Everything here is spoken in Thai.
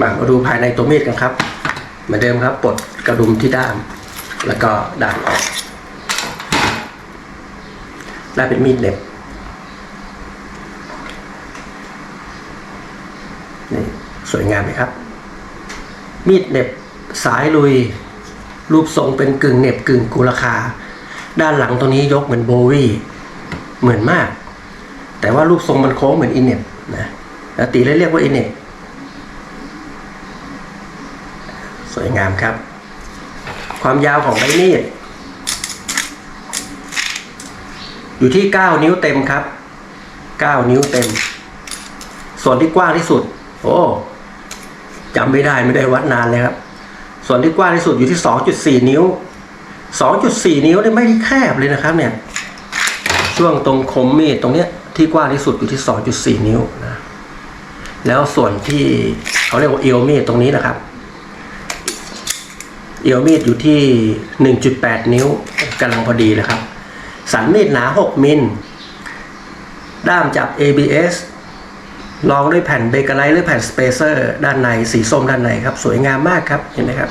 มามาดูภายในตัวมีดกันครับ เหมือนเดิมครับปลดกระดุมที่ด้าม แล้วก็ด่านออกได้เป็นมีดเหน็บนี่สวยงามไหมครับ มีดเหน็บสายลุย รูปทรงเป็นกึ่งเน็บกึ่งกุราคา ด้านหลังตรงนี้ยกเหมือนโบวี่เหมือนมาก แต่ว่ารูปทรงมันโค้งเหมือนอินเน็บนะตีเลยเรียกว่าอินเน็บส วยงามครับ ความยาวของใบมีดอยู่ที่ 9 นิ้วเต็มครับ 9 นิ้วเต็ม ส่วนที่กว้างที่สุด โอ้จำไม่ได้ไม่ได้วัดนานเลยครับ ส่วนที่กว้างที่สุดอยู่ที่ 2.4 นิ้ว 2.4 นิ้วเนี่ยไม่ได้แคบเลยนะครับ เนี่ย ช่วงตรงคมมีดตรงเนี้ยที่กว้างที่สุดอยู่ที่ 2.4 นิ้วนะ แล้วส่วนที่เขาเรียกว่าเอวมีดตรงนี้นะครับ เอวมีดอยู่ที่ 1.8 นิ้วกำลังพอดีเลยครับ สันมีดหนา 6 มิล ด้ามจับ ABS รองด้วยแผ่นเบเกอร์ไลท์หรือแผ่นสเปเซอร์ด้านในสีส้มด้านในครับ สวยงามมากครับ เห็นไหมครับ